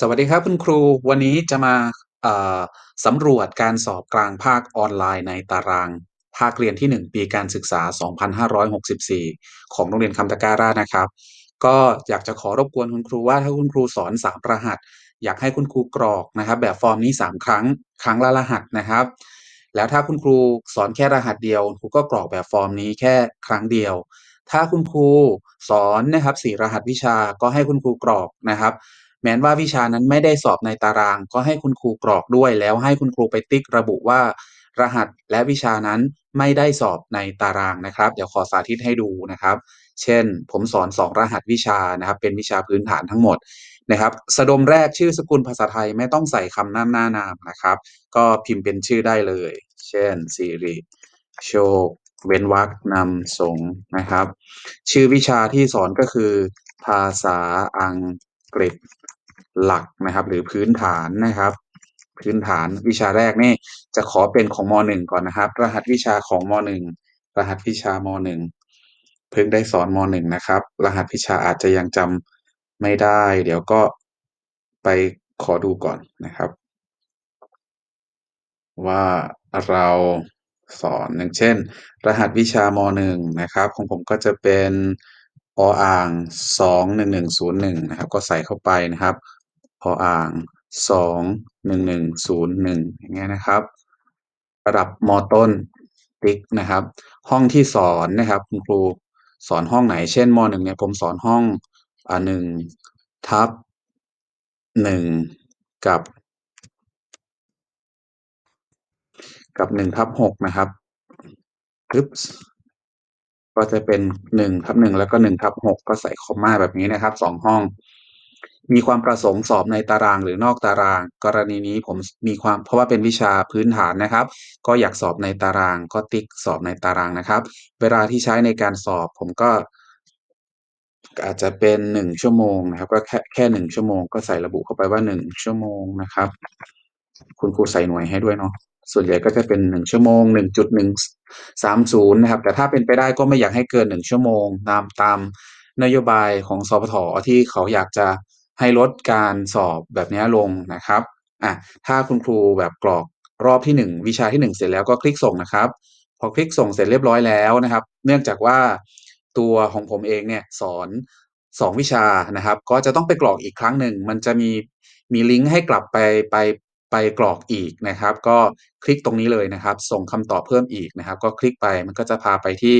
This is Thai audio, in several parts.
สวัสดีครับคุณครู วันนี้จะมาเอ่อสำรวจการสอบกลางภาคออนไลน์ในตาราง ภาคเรียนที่ 1 ปีการศึกษา 2564 ของโรงเรียนคำตะการ่านะครับ ก็อยากจะขอรบกวนคุณครูว่าถ้าคุณครูสอน 3 รหัส อยากให้คุณครูกรอกนะครับ แบบฟอร์มนี้ 3 ครั้ง ครั้งละรหัสนะครับ แล้วถ้าคุณครูสอนแค่รหัสเดียวครูก็กรอกแบบฟอร์มนี้แค่ครั้งเดียว ถ้าคุณครูสอนนะครับ4รหัสวิชาก็ให้คุณครูกรอกนะครับ แม้นว่าวิชานั้นไม่ได้สอบในตาราง ก็ให้คุณครูกรอกด้วย แล้วให้คุณครูไปติ๊กระบุว่า รหัสและวิชานั้นไม่ได้สอบในตารางนะครับ เดี๋ยวขอสาธิตให้ดูนะครับ เช่น ผมสอน 2 รหัสวิชานะครับ เป็นวิชาพื้นฐานทั้งหมดนะครับ สะดมแรกชื่อสกุลภาษาไทยไม่ต้องใส่คำนำหน้านามนะครับ ก็พิมพ์เป็นชื่อได้เลย เช่นสิริโชคเว้นวรรคนำสงนะครับ ชื่อวิชาที่สอนก็คือ ภาษาอังกฤษ หลักนะครับ หรือพื้นฐานนะครับ พื้นฐานวิชาแรกนี่จะขอเป็นของม .1 ก่อนนะครับ รหัสวิชาของม .1 รหัสวิชาม .1 เพิ่งได้สอนม .1 นะครับ รหัสวิชาอาจจะยังจำไม่ได้ เดี๋ยวก็ไปขอดูก่อนนะครับ ว่าเราสอนอย่างเช่น รหัสวิชามหนึ่งนะครับ ของผมก็จะเป็นออ่างสองหนึ่งหนึ่งศูนย์หนึ่งนะครับ ก็ใส่เข้าไปนะครับ ออ่างสองหนึ่งหนึ่งศูนย์หนึ่งอย่างเงี้ยนะครับ ระดับมต้นติ๊กนะครับ ห้องที่สอนนะครับคุณครูสอนห้องไหน เช่นมหนึ่งเนี่ยผมสอนห้องอ่าหนึ่งทับหนึ่งกับ กับหนึ่งทับหกนะครับอึ๊บก็จะเป็นหนึ่งทับหนึ่งแล้วก็หนึ่งทับหกก็ใส่คอมมาแบบนี้นะครับสองห้อง มีความประสงค์สอบในตารางหรือนอกตาราง กรณีนี้ผมมีความเพราะว่าเป็นวิชาพื้นฐานนะครับ ก็อยากสอบในตารางก็ติ๊กสอบในตารางนะครับ เวลาที่ใช้ในการสอบผมก็ อาจจะเป็นหนึ่งชั่วโมงนะครับ ก็แค่แค่หนึ่งชั่วโมงก็ใส่ระบุเข้าไปว่าหนึ่งชั่วโมงนะครับ คุณครูใส่หน่วยให้ด้วยเนาะส่วนใหญ่ก็จะเป็นหนึ่งชั่วโมงหนึ่งจุดหนึ่งสามศูนย์นะครับ แต่ถ้าเป็นไปได้ก็ไม่อยากให้เกินหนึ่งชั่วโมงตามตามนโยบายของสพทที่เขาอยากจะ ให้ลดการสอบแบบนี้ลงนะครับอะถ้าคุณครูแบบกรอกรอบที่หนึ่งวิชาที่หนึ่งเสร็จแล้วก็คลิกส่งนะครับ พอคลิกส่งเสร็จเรียบร้อยแล้วนะครับ เนื่องจากว่าตัวของผมเองเนี่ยสอนสองวิชานะครับ ก็จะต้องไปกรอกอีกครั้งหนึ่งมันจะมีมีลิงก์ให้กลับไปไปไปกรอกอีกนะครับ ก็คลิกตรงนี้เลยนะครับ ส่งคำตอบเพิ่มอีกนะครับ ก็คลิกไปมันก็จะพาไปที่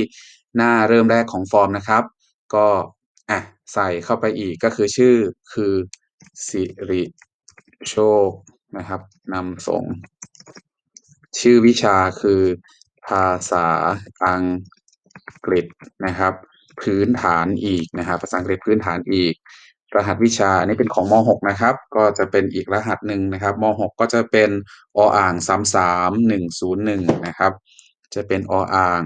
หน้าเริ่มแรกของฟอร์มนะครับ ก็อะ ใส่เข้าไปอีกก็คือชื่อคือสิริโชคนะครับนำส่งชื่อวิชาคือภาษาอังกฤษนะครับ พื้นฐานอีกนะครับ ภาษาอังกฤษพื้นฐานอีก รหัสวิชาอันนี้เป็นของม .6 นะครับ ก็จะเป็นอีกรหัสหนึ่งนะครับม .6 ก็จะเป็นออ่างสามสามหนึ่งศูนย์หนึ่งนะครับ จะเป็นออ่าง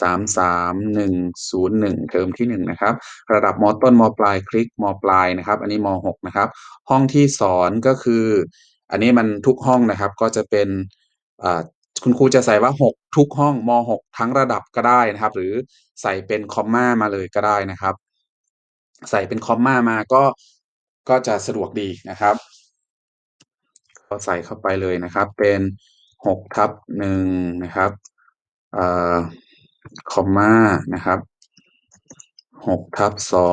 สามสามหนึ่งศูนย์หนึ่งเทอมที่หนึ่งนะครับ ระดับมต้นมปลายคลิกมปลายนะครับ อันนี้ม .6 นะครับ ห้องที่สอนก็คือ อันนี้มันทุกห้องนะครับ ก็จะเป็นคุณครูจะใส่ว่า 6 ทุกห้องม .6 ทั้งระดับก็ได้นะครับ หรือใส่เป็นคอมมามาเลยก็ได้นะครับ ใส่เป็นคอมมามาก็ก็จะสะดวกดีนะครับก็ใส่เข้าไปเลยนะครับ เป็น6ทับ1นะครับเอ่อ คอมมานะครับ6ทับ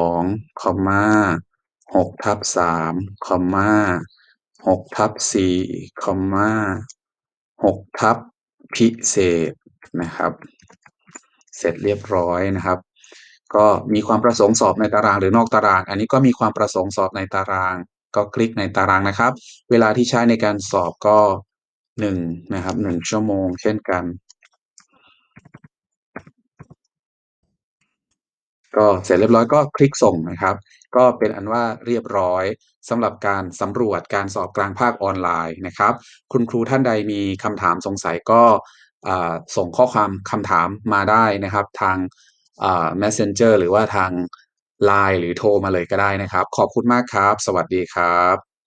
2คอมมา6ทับ3คอมมา6ทับ4คอมมา6ทับพิเศษนะครับ เสร็จเรียบร้อยนะครับ ก็มีความประสงค์สอบในตารางหรือนอกตาราง อันนี้ก็มีความประสงค์สอบในตาราง ก็คลิกในตารางนะครับ เวลาที่ใช้ในการสอบก็หนึ่งนะครับหนึ่งชั่วโมง เช่นกัน ก็เสร็จเรียบร้อยก็คลิกส่งนะครับ ก็เป็นอันว่าเรียบร้อยสำหรับการสำรวจการสอบกลางภาคออนไลน์นะครับ คุณครูท่านใดมีคำถามสงสัยก็ส่งข้อความคำถามมาได้นะครับ ทาง messenger หรือว่าทาง Line หรือโทรมาเลยก็ได้นะครับ ขอบคุณมากครับ สวัสดีครับ